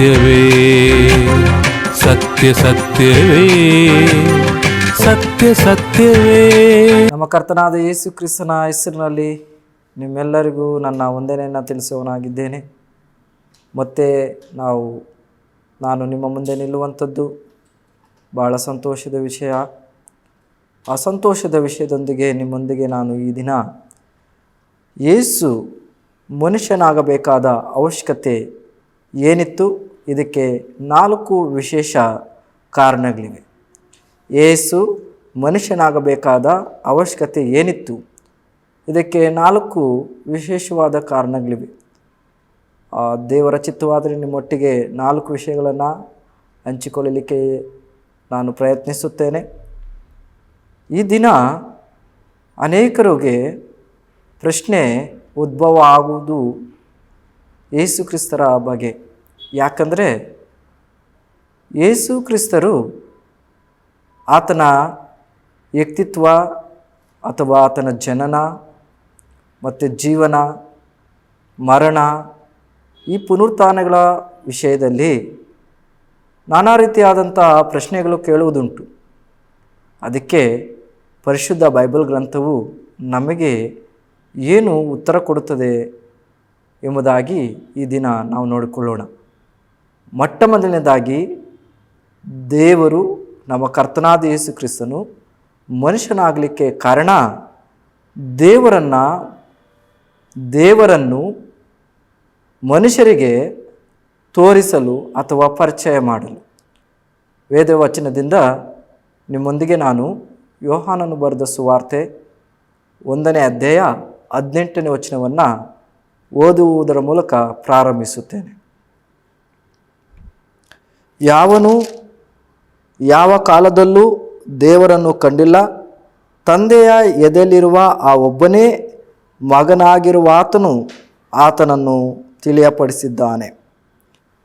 ಸತ್ಯವೇ, ಸತ್ಯ ಸತ್ಯವೇ ಸತ್ಯ ಸತ್ಯವೇ. ನಮ್ಮ ಕರ್ತನಾದ ಯೇಸು ಕ್ರಿಸ್ತನ ಹೆಸರಿನಲ್ಲಿ ನಿಮ್ಮೆಲ್ಲರಿಗೂ ನನ್ನ ವಂದನೆಯನ್ನು ತಿಳಿಸುವವನಾಗಿದ್ದೇನೆ. ಮತ್ತೆ ನಾವು, ನಾನು ನಿಮ್ಮ ಮುಂದೆ ನಿಲ್ಲುವಂಥದ್ದು ಭಾಳ ಸಂತೋಷದ ವಿಷಯ. ಅಸಂತೋಷದ ವಿಷಯದೊಂದಿಗೆ ನಿಮ್ಮೊಂದಿಗೆ ನಾನು ಈ ದಿನ ಯೇಸು ಮನುಷ್ಯನಾಗಬೇಕಾದ ಅವಶ್ಯಕತೆ ಏನಿತ್ತು? ಇದಕ್ಕೆ ನಾಲ್ಕು ವಿಶೇಷ ಕಾರಣಗಳಿವೆ. ಏಸು ಮನುಷ್ಯನಾಗಬೇಕಾದ ಅವಶ್ಯಕತೆ ಏನಿತ್ತು? ಇದಕ್ಕೆ ನಾಲ್ಕು ವಿಶೇಷವಾದ ಕಾರಣಗಳಿವೆ. ದೇವರ ಚಿತ್ತವಾದರೆ ನಿಮ್ಮೊಟ್ಟಿಗೆ ನಾಲ್ಕು ವಿಷಯಗಳನ್ನು ಹಂಚಿಕೊಳ್ಳಲಿಕ್ಕೆ ನಾನು ಪ್ರಯತ್ನಿಸುತ್ತೇನೆ. ಈ ದಿನ ಅನೇಕರಿಗೆ ಪ್ರಶ್ನೆ ಉದ್ಭವ ಆಗುವುದು ಯೇಸುಕ್ರಿಸ್ತರ ಬಗ್ಗೆ ಯಾಕಂದರೆ ಯೇಸು ಕ್ರಿಸ್ತರು ಆತನ ವ್ಯಕ್ತಿತ್ವ ಅಥವಾ ಆತನ ಜನನ ಮತ್ತು ಜೀವನ, ಮರಣ ಈ ಪುನರುತ್ಥಾನಗಳ ವಿಷಯದಲ್ಲಿ ನಾನಾ ರೀತಿಯಾದಂಥ ಪ್ರಶ್ನೆಗಳು ಕೇಳುವುದುಂಟು. ಅದಕ್ಕೆ ಪರಿಶುದ್ಧ ಬೈಬಲ್ ಗ್ರಂಥವು ನಮಗೆ ಏನು ಉತ್ತರ ಕೊಡುತ್ತದೆ ಎಂಬುದಾಗಿ ಈ ದಿನ ನಾವು ನೋಡಿಕೊಳ್ಳೋಣ. ಮೊಟ್ಟ ಮೊದಲನೇದಾಗಿ ದೇವರು ನಮ್ಮ ಕರ್ತನಾದ ಯೇಸು ಕ್ರಿಸ್ತನು ಮನುಷ್ಯನಾಗಲಿಕ್ಕೆ ಕಾರಣ ದೇವರನ್ನು ದೇವರನ್ನು ಮನುಷ್ಯರಿಗೆ ತೋರಿಸಲು ಅಥವಾ ಪರಿಚಯ ಮಾಡಲು. ವೇದವಚನದಿಂದ ನಿಮ್ಮೊಂದಿಗೆ ನಾನು ಯೋಹಾನನು ಬರೆದ ಸುವಾರ್ತೆ ಒಂದನೇ ಅಧ್ಯಾಯ ಹದಿನೆಂಟನೇ ವಚನವನ್ನು ಓದುವುದರ ಮೂಲಕ ಪ್ರಾರಂಭಿಸುತ್ತೇನೆ. ಯಾವನು ಯಾವ ಕಾಲದಲ್ಲೂ ದೇವರನ್ನು ಕಂಡಿಲ್ಲ. ತಂದೆಯ ಎದೆಯಲ್ಲಿರುವ ಆ ಒಬ್ಬನೇ ಮಗನಾಗಿರುವ ಆತನು ಆತನನ್ನು ತಿಳಿಯಪಡಿಸಿದ್ದಾನೆ.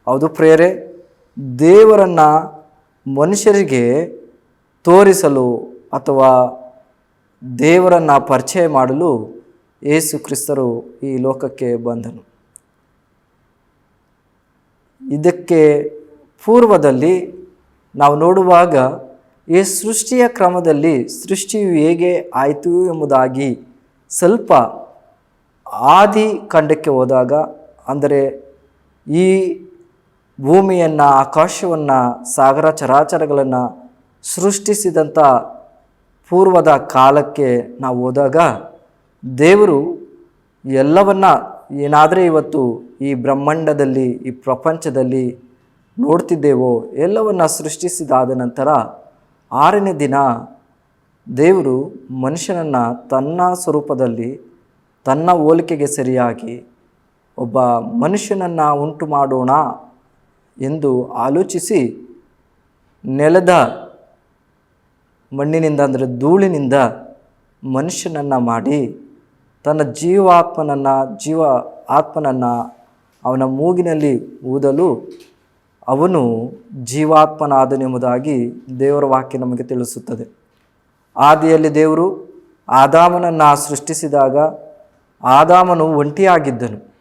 ಹೌದು ಪ್ರೇರೆ ದೇವರನ್ನು ಮನುಷ್ಯರಿಗೆ ತೋರಿಸಲು ಅಥವಾ ದೇವರನ್ನು ಪರಿಚಯ ಮಾಡಲು ಯೇಸು ಕ್ರಿಸ್ತರು ಈ ಲೋಕಕ್ಕೆ ಬಂದನು. ಇದಕ್ಕೆ ಪೂರ್ವದಲ್ಲಿ ನಾವು ನೋಡುವಾಗ ಈ ಸೃಷ್ಟಿಯ ಕ್ರಮದಲ್ಲಿ ಸೃಷ್ಟಿಯು ಹೇಗೆ ಆಯಿತು ಎಂಬುದಾಗಿ ಸ್ವಲ್ಪ ಆದಿ ಖಂಡಕ್ಕೆ ಹೋದಾಗ, ಅಂದರೆ ಈ ಭೂಮಿಯನ್ನು, ಆಕಾಶವನ್ನು, ಸಾಗರ ಚರಾಚರಗಳನ್ನು ಸೃಷ್ಟಿಸಿದಂಥ ಪೂರ್ವದ ಕಾಲಕ್ಕೆ ನಾವು ಹೋದಾಗ ದೇವರು ಎಲ್ಲವನ್ನ ಏನಾದರೆ ಇವತ್ತು ಈ ಬ್ರಹ್ಮಾಂಡದಲ್ಲಿ, ಈ ಪ್ರಪಂಚದಲ್ಲಿ ನೋಡ್ತಿದ್ದೇವೋ ಎಲ್ಲವನ್ನು ಸೃಷ್ಟಿಸಿದಾದ ನಂತರ ಆರನೇ ದಿನ ದೇವರು ಮನುಷ್ಯನನ್ನು ತನ್ನ ಸ್ವರೂಪದಲ್ಲಿ ತನ್ನ ಹೋಲಿಕೆಗೆ ಸರಿಯಾಗಿ ಒಬ್ಬ ಮನುಷ್ಯನನ್ನು ಉಂಟು ಮಾಡೋಣ ಎಂದು ಆಲೋಚಿಸಿ ನೆಲದ ಮಣ್ಣಿನಿಂದ ಅಂದರೆ ಧೂಳಿನಿಂದ ಮನುಷ್ಯನನ್ನು ಮಾಡಿ ತನ್ನ ಜೀವಾತ್ಮನನ್ನು ಜೀವ ಆತ್ಮನನ್ನು ಅವನ ಮೂಗಿನಲ್ಲಿ ಊದಲು ಅವನು ಜೀವಾತ್ಮನಾದನೆಂಬುದಾಗಿ ದೇವರ ವಾಕ್ಯ ನಮಗೆ ತಿಳಿಸುತ್ತದೆ. ಆದಿಯಲ್ಲಿ ದೇವರು ಆದಾಮನನ್ನು ಸೃಷ್ಟಿಸಿದಾಗ ಆದಾಮನು ಒಂಟಿಯಾಗಿದ್ದನು.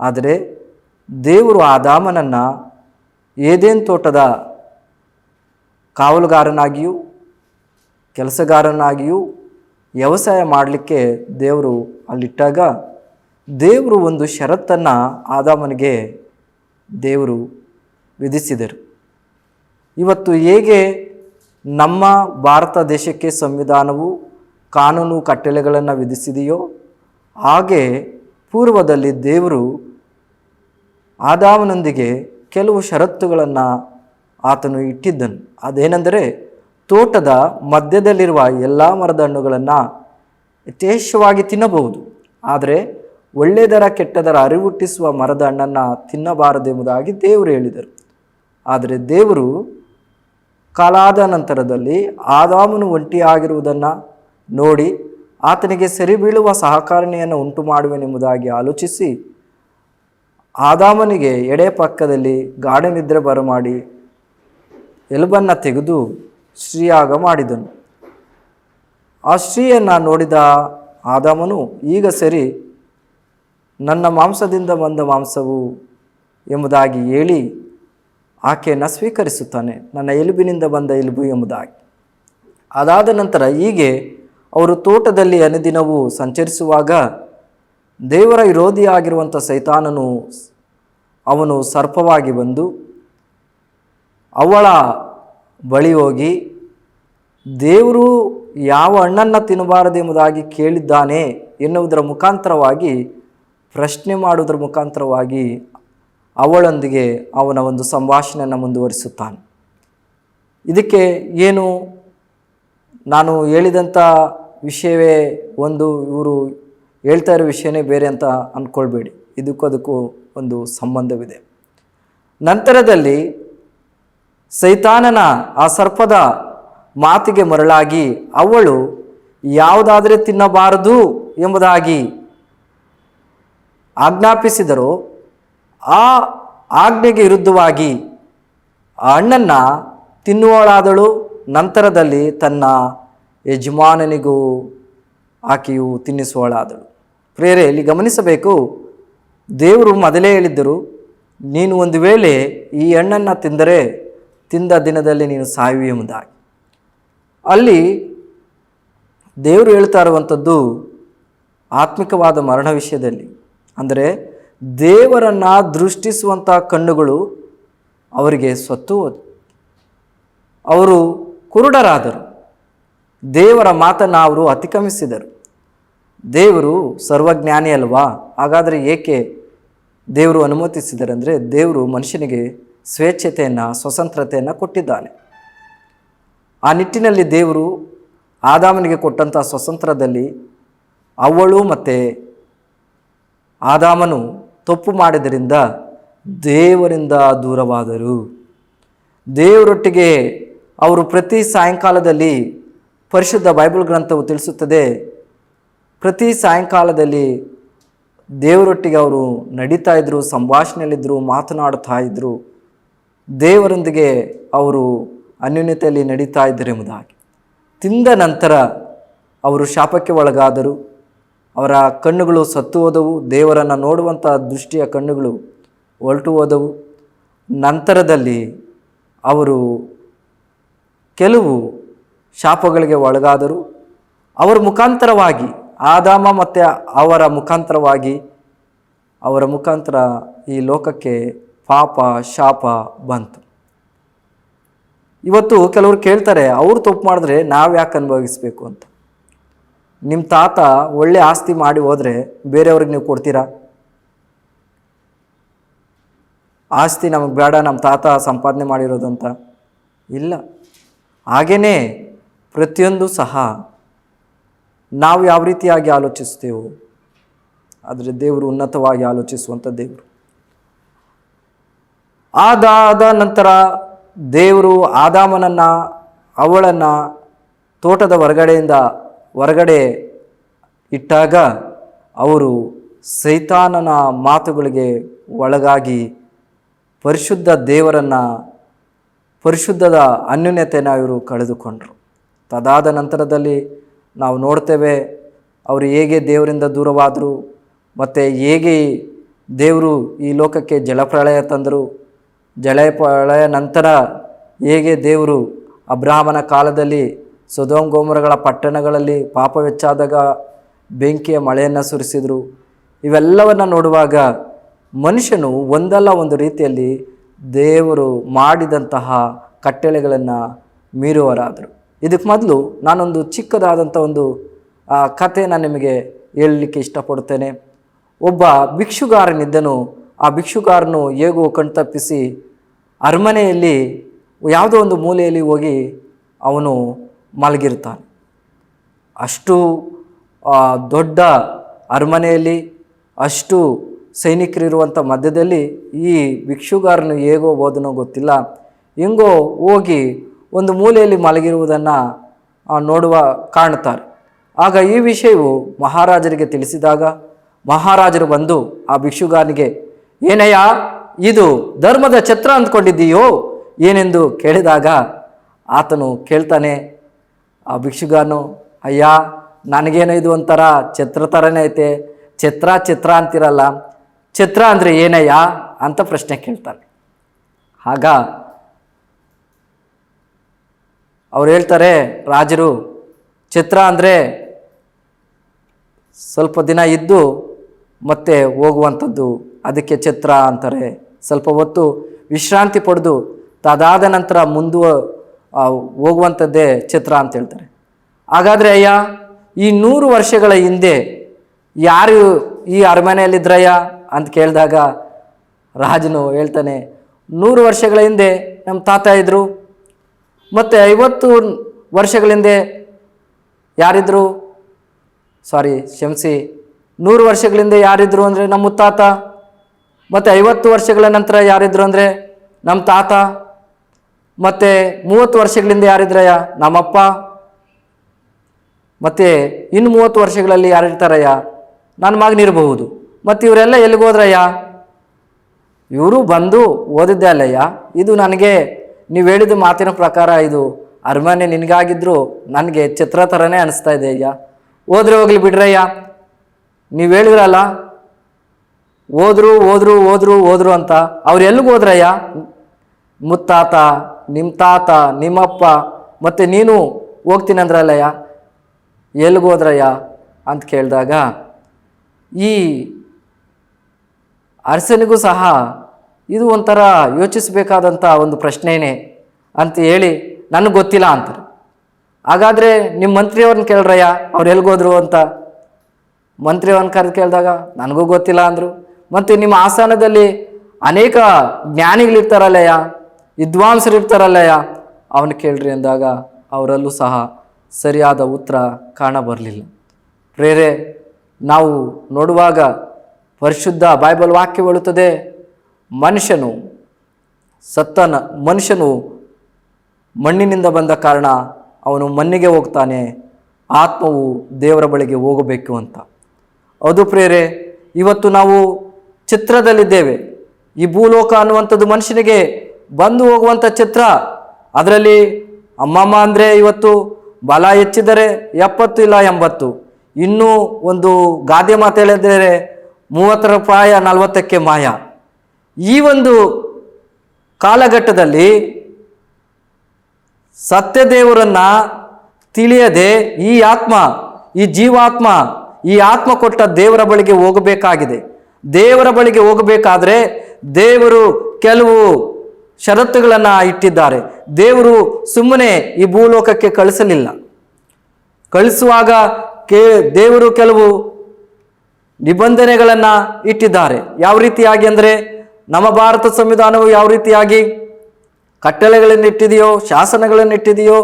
ಆದರೆ ದೇವರು ಆದಾಮನನ್ನು ಏದೇನ್ ತೋಟದ ಕಾವಲುಗಾರನಾಗಿಯೂ, ಕೆಲಸಗಾರನಾಗಿಯೂ ವ್ಯವಸಾಯ ಮಾಡಲಿಕ್ಕೆ ದೇವರು ಅಲ್ಲಿಟ್ಟಾಗ ದೇವರು ಒಂದು ಷರತ್ತನ್ನು ಆದಾಮನಿಗೆ ದೇವರು ವಿಧಿಸಿದರು. ಇವತ್ತು ಹೇಗೆ ನಮ್ಮ ಭಾರತ ದೇಶಕ್ಕೆ ಸಂವಿಧಾನವು ಕಾನೂನು ಕಟ್ಟಳೆಗಳನ್ನು ವಿಧಿಸಿದೆಯೋ, ಹಾಗೆ ಪೂರ್ವದಲ್ಲಿ ದೇವರು ಆದಾಮನೊಂದಿಗೆ ಕೆಲವು ಷರತ್ತುಗಳನ್ನು ಆತನು ಇಟ್ಟಿದ್ದನು. ಅದೇನೆಂದರೆ, ತೋಟದ ಮಧ್ಯದಲ್ಲಿರುವ ಎಲ್ಲ ಮರದ ಹಣ್ಣುಗಳನ್ನು ಯಥೇಚ್ಛವಾಗಿ ತಿನ್ನಬಹುದು. ಆದರೆ ಒಳ್ಳೆಯದರ ಕೆಟ್ಟದರ ಅರಿವುಟ್ಟಿಸುವ ಮರದ ಹಣ್ಣನ್ನು ತಿನ್ನಬಾರದೆಂಬುದಾಗಿ ದೇವರು ಹೇಳಿದರು. ಆದರೆ ದೇವರು ಕಾಲಾದ ನಂತರದಲ್ಲಿ ಆದಾಮನು ಒಂಟಿಯಾಗಿರುವುದನ್ನು ನೋಡಿ ಆತನಿಗೆ ಸರಿಬೀಳುವ ಸಹಕಾರಣೆಯನ್ನು ಉಂಟು ಮಾಡುವೆನೆಂಬುದಾಗಿ ಆಲೋಚಿಸಿ ಆದಾಮನಿಗೆ ಎಡೆ ಪಕ್ಕದಲ್ಲಿ ಗಾಢ ನಿದ್ರೆ ಬರಮಾಡಿ ಎಲುಬನ್ನು ತೆಗೆದು ಸ್ತ್ರೀಯಾಗ ಮಾಡಿದನು. ಆ ಶ್ರೀಯನ್ನು ನೋಡಿದ ಆದಾಮನು, ಈಗ ಸರಿ, ನನ್ನ ಮಾಂಸದಿಂದ ಬಂದ ಮಾಂಸವು ಎಂಬುದಾಗಿ ಹೇಳಿ ಆಕೆಯನ್ನು ಸ್ವೀಕರಿಸುತ್ತಾನೆ. ನನ್ನ ಎಲುಬಿನಿಂದ ಬಂದ ಎಲುಬು ಎಂಬುದಾಗಿ. ಅದಾದ ನಂತರ ಹೀಗೆ ಅವರು ತೋಟದಲ್ಲಿ ಅನುದಿನವೂ ಸಂಚರಿಸುವಾಗ ದೇವರ ವಿರೋಧಿಯಾಗಿರುವಂಥ ಸೈತಾನನು ಅವನು ಸರ್ಪವಾಗಿ ಬಂದು ಅವಳ ಬಳಿ ಹೋಗಿ, ದೇವರು ಯಾವ ಹಣ್ಣನ್ನು ತಿನ್ನಬಾರದೆಂಬುದಾಗಿ ಕೇಳಿದ್ದಾನೆ ಎನ್ನುವುದರ ಮುಖಾಂತರವಾಗಿ, ಪ್ರಶ್ನೆ ಮಾಡುವುದರ ಮುಖಾಂತರವಾಗಿ ಅವಳೊಂದಿಗೆ ಅವನ ಒಂದು ಸಂಭಾಷಣೆಯನ್ನು ಮುಂದುವರಿಸುತ್ತಾನೆ. ಇದಕ್ಕೆ ಏನು ನಾನು ಹೇಳಿದಂಥ ವಿಷಯವೇ ಒಂದು ಇವರು ಹೇಳ್ತಾ ಇರೋ ವಿಷಯನೇ ಬೇರೆ ಅಂತ ಅಂದ್ಕೊಳ್ಬೇಡಿ ಇದಕ್ಕೂ ಅದಕ್ಕೂ ಒಂದು ಸಂಬಂಧವಿದೆ. ನಂತರದಲ್ಲಿ ಸೈತಾನನ ಆ ಸರ್ಪದ ಮಾತಿಗೆ ಮರಳಾಗಿ ಅವಳು ಯಾವುದಾದರೆ ತಿನ್ನಬಾರದು ಎಂಬುದಾಗಿ ಆಜ್ಞಾಪಿಸಿದರೂ ಆ ಆಜ್ಞೆಗೆ ವಿರುದ್ಧವಾಗಿ ಆ ಹಣ್ಣನ್ನು ತಿನ್ನುವಳಾದಳು ನಂತರದಲ್ಲಿ ತನ್ನ ಯಜಮಾನನಿಗೂ ಆಕೆಯು ತಿನ್ನಿಸುವಳಾದಳು ಪ್ರೇರೆ ಇಲ್ಲಿ ಗಮನಿಸಬೇಕು, ದೇವರು ಮೊದಲೇ ಹೇಳಿದ್ದರು, ನೀನು ಒಂದು ವೇಳೆ ಈ ಹಣ್ಣನ್ನು ತಿಂದರೆ, ತಿಂದ ದಿನದಲ್ಲಿ ನೀನು ಸಾಯುವೆ ಎಂಬುದಾಗಿ. ಅಲ್ಲಿ ದೇವರು ಹೇಳ್ತಾ ಇರುವಂಥದ್ದು ಆತ್ಮಿಕವಾದ ಮರಣ ವಿಷಯದಲ್ಲಿ. ಅಂದರೆ ದೇವರನ್ನು ದೃಷ್ಟಿಸುವಂಥ ಕಣ್ಣುಗಳು ಅವರಿಗೆ ಸ್ವತ್ತು ಅವರು ಕುರುಡರಾದರು. ದೇವರ ಮಾತನ್ನು ಅವರು ಅತಿಕ್ರಮಿಸಿದರು. ದೇವರು ಸರ್ವಜ್ಞಾನಿ ಅಲ್ವಾ? ಹಾಗಾದರೆ ಏಕೆ ದೇವರು ಅನುಮತಿಸಿದ್ದಾರೆ ಅಂದರೆ ದೇವರು ಮನುಷ್ಯನಿಗೆ ಸ್ವೇಚ್ಛತೆಯನ್ನು, ಸ್ವತಂತ್ರತೆಯನ್ನು ಕೊಟ್ಟಿದ್ದಾನೆ. ಆ ನಿಟ್ಟಿನಲ್ಲಿ ದೇವರು ಆದಾಮನಿಗೆ ಕೊಟ್ಟಂಥ ಸ್ವತಂತ್ರದಲ್ಲಿ ಅವಳು ಮತ್ತು ಆದಾಮನು ತಪ್ಪು ಮಾಡಿದ್ದರಿಂದ ದೇವರಿಂದ ದೂರವಾದರು. ದೇವರೊಟ್ಟಿಗೆ ಅವರು ಪ್ರತಿ ಸಾಯಂಕಾಲದಲ್ಲಿ ಪರಿಶುದ್ಧ ಬೈಬಲ್ ಗ್ರಂಥವು ತಿಳಿಸುತ್ತದೆ. ಪ್ರತಿ ಸಾಯಂಕಾಲದಲ್ಲಿ ದೇವರೊಟ್ಟಿಗೆ ಅವರು ನಡೀತಾ ಇದ್ದರು ಸಂಭಾಷಣೆಯಲ್ಲಿದ್ದರು ಮಾತನಾಡ್ತಾ ಇದ್ದರು ದೇವರೊಂದಿಗೆ ಅವರು ಅನ್ಯೂನ್ಯತೆಯಲ್ಲಿ ನಡೀತಾ ಇದ್ದರು ಎಂಬುದಾಗಿ. ತಿಂದ ನಂತರ ಅವರು ಶಾಪಕ್ಕೆ ಒಳಗಾದರು. ಅವರ ಕಣ್ಣುಗಳು ಸತ್ತು ಹೋದವು, ದೇವರನ್ನು ನೋಡುವಂಥ ದೃಷ್ಟಿಯ ಕಣ್ಣುಗಳು ಹೊರಟು ಹೋದವು. ನಂತರದಲ್ಲಿ ಅವರು ಕೆಲವು ಶಾಪಗಳಿಗೆ ಒಳಗಾದರು. ಅವರ ಮುಖಾಂತರವಾಗಿ, ಆದಾಮ ಮತ್ತು ಅವರ ಮುಖಾಂತರವಾಗಿ, ಅವರ ಮುಖಾಂತರ ಈ ಲೋಕಕ್ಕೆ ಪಾಪ, ಶಾಪ ಬಂತು. ಇವತ್ತು ಕೆಲವರು ಕೇಳ್ತಾರೆ, ಅವರು ತಪ್ಪು ಮಾಡಿದ್ರೆ ನಾವು ಯಾಕೆ ಅನುಭವಿಸ್ಬೇಕು ಅಂತ. ನಿಮ್ಮ ತಾತ ಒಳ್ಳೆ ಆಸ್ತಿ ಮಾಡಿ ಹೋದರೆ ಬೇರೆಯವ್ರಿಗೆ ನೀವು ಕೊಡ್ತೀರಾ? ಆಸ್ತಿ ನಮಗೆ ಬೇಡ ನಮ್ಮ ತಾತ ಸಂಪಾದನೆ ಮಾಡಿರೋದು ಅಂತ ಇಲ್ಲ. ಹಾಗೆಯೇ ಪ್ರತಿಯೊಂದು ಸಹ ನಾವು ಯಾವ ರೀತಿಯಾಗಿ ಆಲೋಚಿಸ್ತೇವೋ ಆದರೆ ದೇವರು ಉನ್ನತವಾಗಿ ಆಲೋಚಿಸುವಂಥ ದೇವರು. ಆದಾದ ನಂತರ ದೇವರು ಆದಾಮನನ್ನು, ಅವಳನ್ನು ತೋಟದ ಹೊರಗಡೆಯಿಂದ ಹೊರಗಡೆ ಇಟ್ಟಾಗ ಅವರು ಸೈತಾನನ ಮಾತುಗಳಿಗೆ ಒಳಗಾಗಿ ಪರಿಶುದ್ಧ ದೇವರನ್ನು, ಪರಿಶುದ್ಧದ ಅನ್ಯೂನ್ಯತೆಯನ್ನು ಇವರು ಕಳೆದುಕೊಂಡರು. ತದಾದ ನಂತರದಲ್ಲಿ ನಾವು ನೋಡ್ತೇವೆ ಅವರು ಹೇಗೆ ದೇವರಿಂದ ದೂರವಾದರು, ಮತ್ತು ಹೇಗೆ ದೇವರು ಈ ಲೋಕಕ್ಕೆ ಜಲಪ್ರಳಯ ತಂದರು, ಜಲಪ್ರಳಯ ನಂತರ ಹೇಗೆ ದೇವರು ಅಬ್ರಾಹ್ಮನ ಕಾಲದಲ್ಲಿ ಸೊದೋಮ್ ಗೋಮರಗಳ ಪಟ್ಟಣಗಳಲ್ಲಿ ಪಾಪವೆಚ್ಚಾದಾಗ ಬೆಂಕಿಯ ಮಳೆಯನ್ನು ಸುರಿಸಿದರು. ಇವೆಲ್ಲವನ್ನು ನೋಡುವಾಗ ಮನುಷ್ಯನು ಒಂದಲ್ಲ ಒಂದು ರೀತಿಯಲ್ಲಿ ದೇವರು ಮಾಡಿದಂತಹ ಕಟ್ಟಳೆಗಳನ್ನು ಮೀರುವರಾದರು ಇದಕ್ಕೆ ಮೊದಲು ನಾನೊಂದು ಚಿಕ್ಕದಾದಂಥ ಒಂದು ಆ, ಕಥೆಯನ್ನು ನಿಮಗೆ ಹೇಳಲಿಕ್ಕೆ ಇಷ್ಟಪಡುತ್ತೇನೆ. ಒಬ್ಬ ಭಿಕ್ಷುಗಾರನಿದ್ದನು. ಆ ಭಿಕ್ಷುಗಾರನು ಹೇಗೋ ಕಣ್ತಪ್ಪಿಸಿ ಅರಮನೆಯಲ್ಲಿ ಯಾವುದೋ ಒಂದು ಮೂಲೆಯಲ್ಲಿ ಹೋಗಿ ಅವನು ಮಲಗಿರ್ತಾನೆ. ಅಷ್ಟು ದೊಡ್ಡ ಅರಮನೆಯಲ್ಲಿ, ಅಷ್ಟು ಸೈನಿಕರಿರುವಂಥ ಮಧ್ಯದಲ್ಲಿ ಈ ಭಿಕ್ಷುಗಾರನು ಹೇಗೋ ಹೋದನೋ ಗೊತ್ತಿಲ್ಲ. ಹೆಂಗೋ ಹೋಗಿ ಒಂದು ಮೂಲೆಯಲ್ಲಿ ಮಲಗಿರುವುದನ್ನು ನೋಡುವ, ಕಾಣುತ್ತಾರೆ. ಆಗ ಈ ವಿಷಯವು ಮಹಾರಾಜರಿಗೆ ತಿಳಿಸಿದಾಗ, ಮಹಾರಾಜರು ಬಂದು ಆ ಭಿಕ್ಷುಗಾರನಿಗೆ, ಏನಯ್ಯ, ಇದು ಧರ್ಮದ ಛತ್ರ ಅಂದ್ಕೊಂಡಿದ್ದೀಯೋ? ಏನೆಂದು ಕೇಳಿದಾಗ, ಆತನು ಕೇಳ್ತಾನೆ ಆ ಭಿಕ್ಷುಗಾನು, ಅಯ್ಯ, ನನಗೇನೋ ಇದು ಒಂಥರ ಛತ್ರ ಥರನೇ ಐತೆ. ಛತ್ರ ಚಿತ್ರ ಅಂತಿರಲ್ಲ. ಛತ್ರ ಅಂದರೆ ಏನಯ್ಯ? ಅಂತ ಪ್ರಶ್ನೆ ಕೇಳ್ತಾರೆ. ಆಗ ಅವ್ರು ಹೇಳ್ತಾರೆ, ರಾಜರು, ಛತ್ರ ಅಂದರೆ ಸ್ವಲ್ಪ ದಿನ ಇದ್ದು ಮತ್ತೆ ಹೋಗುವಂಥದ್ದು. ಅದಕ್ಕೆ ಛತ್ರ ಅಂತಾರೆ. ಸ್ವಲ್ಪ ಹೊತ್ತು ವಿಶ್ರಾಂತಿ ಪಡೆದು, ತದಾದ ನಂತರ ಮುಂದುವ ಹೋಗುವಂಥದ್ದೇ ಚಿತ್ರ ಅಂತ ಹೇಳ್ತಾರೆ. ಹಾಗಾದರೆ ಅಯ್ಯ, ಈ ನೂರು ವರ್ಷಗಳ ಹಿಂದೆ ಯಾರು ಈ ಅರಮನೆಯಲ್ಲಿದ್ರಯ್ಯ ಅಂತ ಕೇಳಿದಾಗ ರಾಜನು ಹೇಳ್ತಾನೆ, ನೂರು ವರ್ಷಗಳ ಹಿಂದೆ ನಮ್ಮ ತಾತ ಇದ್ದರು ಮತ್ತು ಐವತ್ತು ವರ್ಷಗಳ ಹಿಂದೆ ಯಾರಿದ್ರು? ಸಾರಿ ಕ್ಷಮಿಸಿ. ನೂರು ವರ್ಷಗಳಿಂದ ಯಾರಿದ್ರು ಅಂದರೆ ನಮ್ಮ ಮುತ್ತಾತ ಮತ್ತು ಐವತ್ತು ವರ್ಷಗಳ ನಂತರ ಯಾರಿದ್ರು ಅಂದರೆ ನಮ್ಮ ತಾತ? ಮತ್ತು ಮೂವತ್ತು ವರ್ಷಗಳಿಂದ ಯಾರಿದ್ರಯ್ಯ? ನಮ್ಮಪ್ಪ. ಮತ್ತು ಇನ್ನು ಮೂವತ್ತು ವರ್ಷಗಳಲ್ಲಿ ಯಾರಿರ್ತಾರಯ್ಯ? ನನ್ನ ಮಗನಿರಬಹುದು ಮತ್ತು ಇವರೆಲ್ಲ ಎಲ್ಲಿಗೆ ಹೋದ್ರಯ್ಯ? ಇವರು ಬಂದು ಓದಿದ್ದೆ ಅಲ್ಲಯ್ಯ. ಇದು ನನಗೆ, ನೀವು ಹೇಳಿದ ಮಾತಿನ ಪ್ರಕಾರ ಇದು ಅರಮನೆ ನಿನಗಾಗಿದ್ರು ನನಗೆ ಚಿತ್ರ ಥರನೇ ಅನಿಸ್ತಾ ಇದೆ ಅಯ್ಯ. ಹೋದ್ರೆ ಹೋಗ್ಲಿ ಬಿಡ್ರಯ್ಯ. ನೀವು ಹೇಳಿದ್ರಲ್ಲ ಓದ್ರು ಓದ್ರು ಓದ್ರು ಓದ್ರು ಅಂತ. ಅವ್ರು ಎಲ್ಲಿಗೆ ಹೋದ್ರಯ್ಯ? ಮುತ್ತಾತ. ನಿಮ್ಮ ತಾತ, ನಿಮ್ಮಪ್ಪ, ಮತ್ತು ನೀನು ಹೋಗ್ತೀನಿ ಅಂದ್ರಲ್ಲಯ್ಯ? ಎಲ್ಲಿಗೆ ಹೋದ್ರಯ್ಯ? ಅಂತ ಕೇಳಿದಾಗ, ಈ ಅರಸನಿಗೂ ಸಹ ಇದು ಒಂಥರ ಯೋಚಿಸಬೇಕಾದಂಥ ಒಂದು ಪ್ರಶ್ನೆಯೇ ಅಂತ ಹೇಳಿ ನನಗೆ ಗೊತ್ತಿಲ್ಲ ಅಂತಾರೆ. ಹಾಗಾದರೆ ನಿಮ್ಮ ಮಂತ್ರಿಯವ್ರನ್ನ ಕೇಳ್ರಯ್ಯ? ಅವ್ರು ಎಲ್ಲಿಗೋದ್ರು ಅಂತ? ಮಂತ್ರಿಯವ್ರನ್ನ ಕರೆದು ಕೇಳಿದಾಗ, ನನಗೂ ಗೊತ್ತಿಲ್ಲ ಅಂದರು. ಮತ್ತು ನಿಮ್ಮ ಆಸ್ಥಾನದಲ್ಲಿ ಅನೇಕ ಜ್ಞಾನಿಗಳಿರ್ತಾರಲ್ಲಯ್ಯ? ವಿದ್ವಾಂಸರು ಇರ್ತಾರಲ್ಲಯ್ಯ. ಅವನು ಕೇಳ್ರಿ ಅಂದಾಗ ಅವರಲ್ಲೂ ಸಹ ಸರಿಯಾದ ಉತ್ತರ ಕಾಣಬರಲಿಲ್ಲ ಪ್ರೇರೆ, ನಾವು ನೋಡುವಾಗ ಪರಿಶುದ್ಧ ಬೈಬಲ್ ವಾಕ್ಯ ಹೇಳುತ್ತದೆ, ಮನುಷ್ಯನು ಸತ್ತನ, ಮನುಷ್ಯನು ಮಣ್ಣಿನಿಂದ ಬಂದ ಕಾರಣ ಅವನು ಮಣ್ಣಿಗೆ ಹೋಗ್ತಾನೆ, ಆತ್ಮವು ದೇವರ ಬಳಿಗೆ ಹೋಗಬೇಕು ಅಂತ. ಅದು ಪ್ರೇರೆ, ಇವತ್ತು ನಾವು ಚಿತ್ರದಲ್ಲಿದ್ದೇವೆ. ಈ ಭೂಲೋಕ ಅನ್ನುವಂಥದ್ದು ಮನುಷ್ಯನಿಗೆ ಬಂದು ಹೋಗುವಂಥ ಚಿತ್ರ. ಅದರಲ್ಲಿ ಅಮ್ಮಮ್ಮ ಅಂದರೆ ಇವತ್ತು ಬಲ ಹೆಚ್ಚಿದರೆ ಎಪ್ಪತ್ತು ಇಲ್ಲ ಎಂಬತ್ತು. ಇನ್ನೂ ಒಂದು ಗಾದೆ ಮಾತು ಹೇಳಿದರೆ ಮೂವತ್ತರ ಪ್ರಾಯ ನಲವತ್ತಕ್ಕೆ ಮಾಯ. ಈ ಒಂದು ಕಾಲಘಟ್ಟದಲ್ಲಿ ಸತ್ಯದೇವರನ್ನು ತಿಳಿಯದೆ ಈ ಆತ್ಮ, ಈ ಜೀವಾತ್ಮ, ಈ ಆತ್ಮ ಕೊಟ್ಟ ದೇವರ ಬಳಿಗೆ ಹೋಗಬೇಕಾಗಿದೆ. ದೇವರ ಬಳಿಗೆ ಹೋಗಬೇಕಾದ್ರೆ ದೇವರು ಕೆಲವು ಷರತ್ತುಗಳನ್ನು ಇಟ್ಟಿದ್ದಾರೆ. ದೇವರು ಸುಮ್ಮನೆ ಈ ಭೂಲೋಕಕ್ಕೆ ಕಳಿಸಲಿಲ್ಲ. ಕಳಿಸುವಾಗ ಕೇ, ದೇವರು ಕೆಲವು ನಿಬಂಧನೆಗಳನ್ನು ಇಟ್ಟಿದ್ದಾರೆ. ಯಾವ ರೀತಿಯಾಗಿ ಅಂದರೆ, ನಮ್ಮ ಭಾರತ ಸಂವಿಧಾನವು ಯಾವ ರೀತಿಯಾಗಿ ಕಟ್ಟಳೆಗಳನ್ನು ಇಟ್ಟಿದೆಯೋ, ಶಾಸನಗಳನ್ನು ಇಟ್ಟಿದೆಯೋ,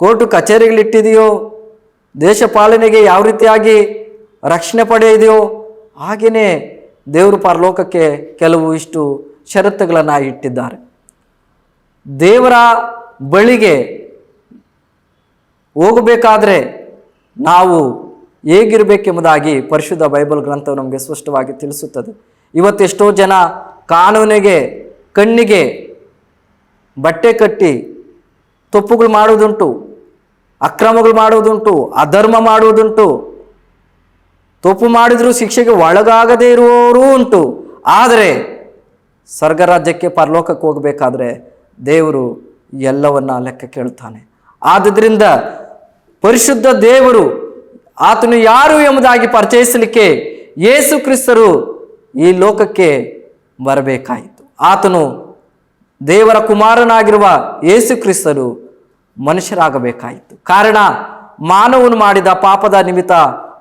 ಕೋರ್ಟು ಕಚೇರಿಗಳಿಟ್ಟಿದೆಯೋ ದೇಶ ಪಾಲನೆಗೆ ಯಾವ ರೀತಿಯಾಗಿ ರಕ್ಷಣೆ ಪಡೆಯಿದೆಯೋ ಹಾಗೆಯೇ ದೇವರು ಪರಲೋಕಕ್ಕೆ ಕೆಲವು ಇಷ್ಟು ಷರತ್ತುಗಳನ್ನು ಇಟ್ಟಿದ್ದಾರೆ. ದೇವರ ಬಳಿಗೆ ಹೋಗಬೇಕಾದ್ರೆ ನಾವು ಹೇಗಿರಬೇಕೆಂಬುದಾಗಿ ಪರಿಶುದ್ಧ ಬೈಬಲ್ ಗ್ರಂಥವು ನಮಗೆ ಸ್ಪಷ್ಟವಾಗಿ ತಿಳಿಸುತ್ತದೆ. ಇವತ್ತೆಷ್ಟೋ ಜನ ಕಾನೂನಿಗೆ, ಕಣ್ಣಿಗೆ ಬಟ್ಟೆ ಕಟ್ಟಿ ತಪ್ಪುಗಳು ಮಾಡುವುದುಂಟು, ಅಕ್ರಮಗಳು ಮಾಡುವುದುಂಟು, ಅಧರ್ಮ ಮಾಡುವುದುಂಟು, ತಪ್ಪು ಮಾಡಿದರೂ ಶಿಕ್ಷೆಗೆ ಒಳಗಾಗದೇ ಇರುವವರೂ ಉಂಟು. ಆದರೆ ಸ್ವರ್ಗರಾಜ್ಯಕ್ಕೆ ಪರಲೋಕಕ್ಕೆ ಹೋಗಬೇಕಾದ್ರೆ ದೇವರು ಎಲ್ಲವನ್ನ ಲೆಕ್ಕ ಕೇಳ್ತಾನೆ ಆದ್ದರಿಂದ ಪರಿಶುದ್ಧ ದೇವರು ಆತನು ಯಾರು ಎಂಬುದಾಗಿ ಪರಿಚಯಿಸಲಿಕ್ಕೆ ಯೇಸು ಕ್ರಿಸ್ತರು ಈ ಲೋಕಕ್ಕೆ ಬರಬೇಕಾಯಿತು. ಆತನು ದೇವರ ಕುಮಾರನಾಗಿರುವ ಯೇಸು ಕ್ರಿಸ್ತರು ಮನುಷ್ಯರಾಗಬೇಕಾಯಿತು. ಕಾರಣ ಮಾನವನು ಮಾಡಿದ ಪಾಪದ ನಿಮಿತ್ತ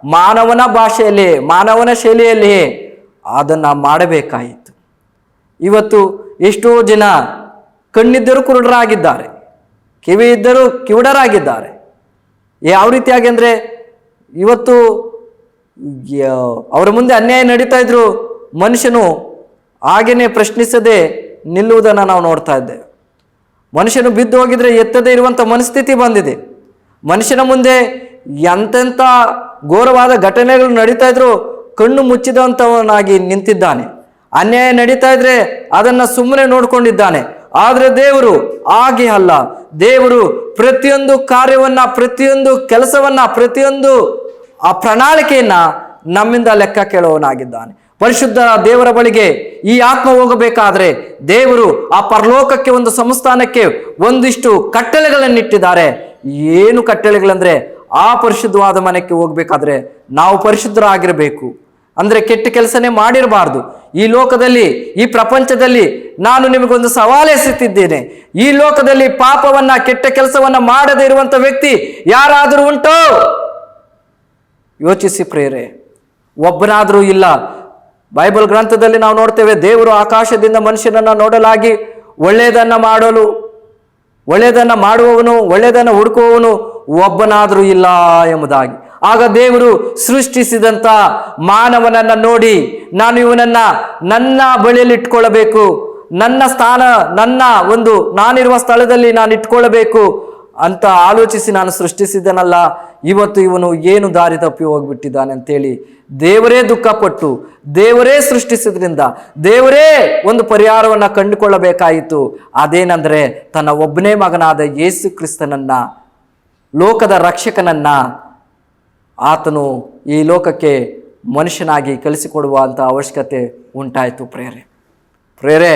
ಮಾನವನ ಭಾಷೆಯಲ್ಲಿಯೇ, ಮಾನವನ ಶೈಲಿಯಲ್ಲಿಯೇ ಅದನ್ನು ಮಾಡಬೇಕಾಯಿತು. ಇವತ್ತು ಎಷ್ಟೋ ಜನ ಕಣ್ಣಿದ್ದರೂ ಕುರುಡರಾಗಿದ್ದಾರೆ ಕಿವಿ ಇದ್ದರೂ ಕಿವುಡರಾಗಿದ್ದಾರೆ ಯಾವ ರೀತಿಯಾಗಿ ಅಂದರೆ ಇವತ್ತು ಅವರ ಮುಂದೆ ಅನ್ಯಾಯ ನಡೀತಾ ಇದ್ರು ಮನುಷ್ಯನು ಹಾಗೆಯೇ ಪ್ರಶ್ನಿಸದೆ ನಿಲ್ಲುವುದನ್ನು ನಾವು ನೋಡ್ತಾ ಇದ್ದೇವೆ. ಮನುಷ್ಯನು ಬಿದ್ದು ಹೋಗಿದ್ರೆ ಎತ್ತದೇ ಇರುವಂಥ ಮನಸ್ಥಿತಿ ಬಂದಿದೆ. ಮನುಷ್ಯನ ಮುಂದೆ ಎಂತೆಂಥ ಘೋರವಾದ ಘಟನೆಗಳು ನಡೀತಾ ಇದ್ರು ಕಣ್ಣು ಮುಚ್ಚಿದಂಥವನಾಗಿ ನಿಂತಿದ್ದಾನೆ. ಅನ್ಯಾಯ ನಡೀತಾ ಇದ್ರೆ ಅದನ್ನ ಸುಮ್ಮನೆ ನೋಡ್ಕೊಂಡಿದ್ದಾನೆ. ಆದರೆ ದೇವರು ಹಾಗೆ ಅಲ್ಲ. ದೇವರು ಪ್ರತಿಯೊಂದು ಕಾರ್ಯವನ್ನ, ಪ್ರತಿಯೊಂದು ಕೆಲಸವನ್ನ, ಪ್ರತಿಯೊಂದು ಆ ಪ್ರಣಾಳಿಕೆಯನ್ನ ನಮ್ಮಿಂದ ಲೆಕ್ಕ ಕೇಳುವವನಾಗಿದ್ದಾನೆ ಪರಿಶುದ್ಧ ದೇವರ ಬಳಿಗೆ ಈ ಆತ್ಮ ಹೋಗಬೇಕಾದ್ರೆ ದೇವರು ಆ ಪರಲೋಕಕ್ಕೆ ಒಂದು ಸಂಸ್ಥಾನಕ್ಕೆ ಒಂದಿಷ್ಟು ಕಟ್ಟಳೆಗಳನ್ನಿಟ್ಟಿದ್ದಾರೆ. ಏನು ಕಟ್ಟಳೆಗಳಂದ್ರೆ ಆ ಪರಿಶುದ್ಧವಾದ ಮನೆಗೆ ಹೋಗ್ಬೇಕಾದ್ರೆ ನಾವು ಪರಿಶುದ್ಧರಾಗಿರಬೇಕು. ಅಂದ್ರೆ ಕೆಟ್ಟ ಕೆಲಸನೇ ಮಾಡಿರಬಾರ್ದು. ಈ ಲೋಕದಲ್ಲಿ, ಈ ಪ್ರಪಂಚದಲ್ಲಿ ನಾನು ನಿಮಗೊಂದು ಸವಾಲೆಸೆತಿದ್ದೇನೆ ಈ ಲೋಕದಲ್ಲಿ ಪಾಪವನ್ನ, ಕೆಟ್ಟ ಕೆಲಸವನ್ನ ಮಾಡದೇ ಇರುವಂತ ವ್ಯಕ್ತಿ ಯಾರಾದರೂ ಉಂಟೋ? ಯೋಚಿಸಿ ಪ್ರೇರೆ. ಒಬ್ಬನಾದರೂ ಇಲ್ಲ. ಬೈಬಲ್ ಗ್ರಂಥದಲ್ಲಿ ನಾವು ನೋಡ್ತೇವೆ, ದೇವರು ಆಕಾಶದಿಂದ ಮನುಷ್ಯನನ್ನು ನೋಡಲಾಗಿ ಒಳ್ಳೆಯದನ್ನ ಮಾಡಲು, ಒಳ್ಳೆಯದನ್ನ ಮಾಡುವವನು, ಒಳ್ಳೆಯದನ್ನ ಹುಡುಕುವವನು ಒಬ್ಬನಾದರೂ ಇಲ್ಲ ಎಂಬುದಾಗಿ. ಆಗ ದೇವರು ಸೃಷ್ಟಿಸಿದಂಥ ಮಾನವನನ್ನ ನೋಡಿ ನಾನು ಇವನನ್ನ ನನ್ನ ಬಳಿಯಲ್ಲಿ ಇಟ್ಕೊಳ್ಳಬೇಕು. ನನ್ನ ಸ್ಥಾನ, ನನ್ನ ಒಂದು ನಾನಿರುವ ಸ್ಥಳದಲ್ಲಿ ನಾನು ಇಟ್ಕೊಳ್ಳಬೇಕು ಅಂತ ಆಲೋಚಿಸಿ ನಾನು ಸೃಷ್ಟಿಸಿದ್ದನಲ್ಲ ಇವತ್ತು ಇವನು ಏನು ದಾರಿ ತಪ್ಪಿ ಹೋಗ್ಬಿಟ್ಟಿದ್ದಾನೆ ಅಂತೇಳಿ ದೇವರೇ ದುಃಖಪಟ್ಟು, ದೇವರೇ ಸೃಷ್ಟಿಸಿದ್ರಿಂದ, ದೇವರೇ ಒಂದು ಪರಿಹಾರವನ್ನು ಕಂಡುಕೊಳ್ಳಬೇಕಾಯಿತು. ಅದೇನೆಂದರೆ ತನ್ನ ಒಬ್ಬನೇ ಮಗನಾದ ಯೇಸು ಕ್ರಿಸ್ತನನ್ನ, ಲೋಕದ ರಕ್ಷಕನನ್ನ ಆತನು ಈ ಲೋಕಕ್ಕೆ ಮನುಷ್ಯನಾಗಿ ಕಲಿಸಿಕೊಡುವಂಥ ಅವಶ್ಯಕತೆ ಉಂಟಾಯಿತು ಪ್ರೇರೆ. ಪ್ರೇರೆ,